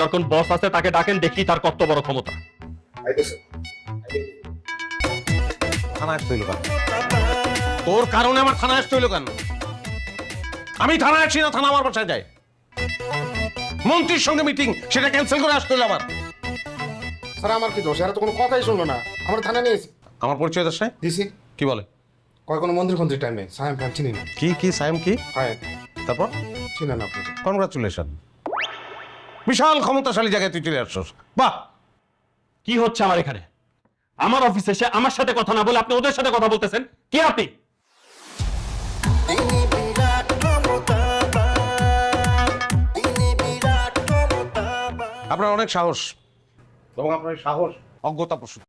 আপনার কোন বস আছে তাকে ডাকেন দেখি তার কত বড় ক্ষমতা। থানা আসতে হইল কেন? তোর কারণে আমার থানা আসতে হইল কেন? আমি থানায় আসি না থানা আমার বাসায় যায়। মন্ত্রীর সঙ্গে মিটিং সেটা ক্যান্সেল করে আসতে হইল আমার। স্যার আমার কি দোষ? এরা তো কোনো কথাই শুনলো না। আমরা থানা নিয়েছি আমার পরিচয় দাস দিছি। কি বলে? কয় কোনো মন্দির ফন্দির টাইমে সাহেব ফ্যাম চিনি না। কি কি সাইম কি? হয় তারপর? চিনেন না আপনি কনগ্রাচুলেশন বিশাল ক্ষমতাশালী জায়গায় তুই চলে আসছস। বাহ! কি হচ্ছে আমার এখানে? আমার অফিসে এসে আমার সাথে কথা না বলে আপনি ওদের সাথে কথা বলতেছেন? কি আপনি? আপনার অনেক সাহস। এবং আপনার সাহস। অজ্ঞতা প্রসূত।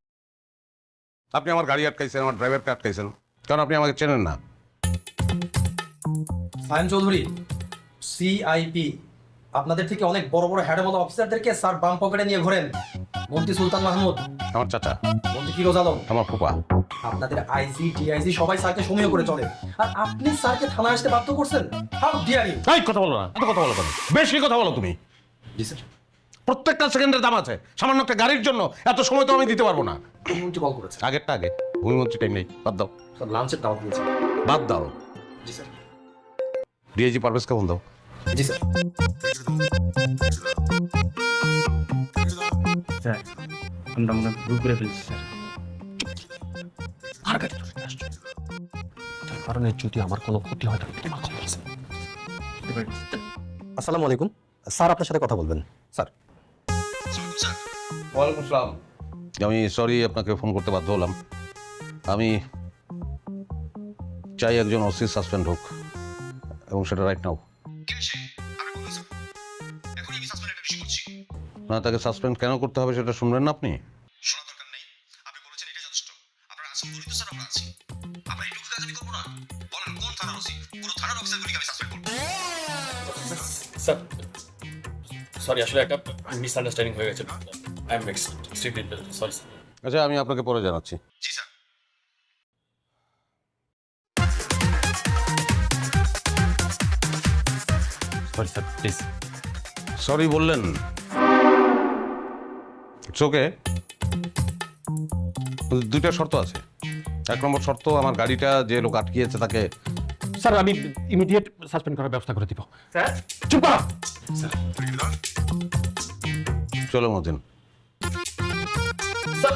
আপনি আমার গাড়ি আটকাইছেন আমার ড্রাইভারকে আটকাইছেন। কারণ আপনি আমাকে চেনেন না। সায়ন চৌধুরী সিআইপি আপনাদের থেকে অনেক বড় বড় হ্যাডবল অফিসারদেরকে স্যার বাম পকেটে নিয়ে ঘোরেন। মন্ত্রী সুলতান মাহমুদ। আমার চাচা। মন্ত্রী ফিরোজ আলম। আমার ফুপা আপনাদের আইসি টিআইসি সবাই স্যারকে সমীহ করে চলে। আর আপনি স্যারকে থানায় আসতে বাধ্য করছেন? হাউ ডিয়ার ইউ এই কথা বলো না। এত কথা বলো কেন? বেশি কথা বলো তুমি। জি স্যার। প্রত্যেকটা সেকেন্ডের দাম আছে। সামান্য একটা গাড়ির জন্য এত সময় তো আমি দিতে পারব না। মন্ত্রী কল করেছে? আগেরটা আগে। ভূমিমন্ত্রী টাইম নেই। বাদ দাও। স্যার লাঞ্চের দাওয়াত দিয়েছে। বাদ দাও। জি স্যার। ডিআইজি পারভেজকে ফোন দাও। জি স্যার স্যার আমরা মনে ভুল করে ফেলছি স্যার আর গাড়ি ধরে নিয়ে তার কারণে যদি আমার কোনো ক্ষতি হয় তাহলে তোমার খবর আছে আসসালামু আলাইকুম। স্যার আপনার সাথে কথা বলবেন। স্যার। ওয়ালাইকুম আসসালাম আমি সরি আপনাকে ফোন করতে বাধ্য হলাম। আমি চাই একজন ওসি সাসপেন্ড হোক এবং সেটা রাইট নাও না তাকে সাসপেন্ড কেন করতে হবে সেটা শুনবেন না আপনি? শোনা দরকার নেই। আপনি বলেছেন এটা যথেষ্ট। আপনার আছেন বলি তো স্যার আমরা আছি। আপনার এইটুকু কাজ আমি করব না। বলেন কোন থানার ওসি? পুরো থানার অফিসারগুলিকে আমি সাসপেন্ড করব। স্যার সরি আসলে একটা মিসআন্ডারস্ট্যান্ডিং হয়ে গেছে। আই এম এক্সট্রিমলি সরি আচ্ছা আমি আপনাকে পরে জানাচ্ছি। সরি স্যার প্লিজ সরি বললেন ওকে দুইটা শর্ত আছে। এক নম্বর শর্ত আমার গাড়িটা যে লোক আটকিয়েছে তাকে স্যার আমি ইমিডিয়েট সাসপেন্ড করার ব্যবস্থা করে দিব। স্যার? চুপ করো! চলো মতিন। স্যার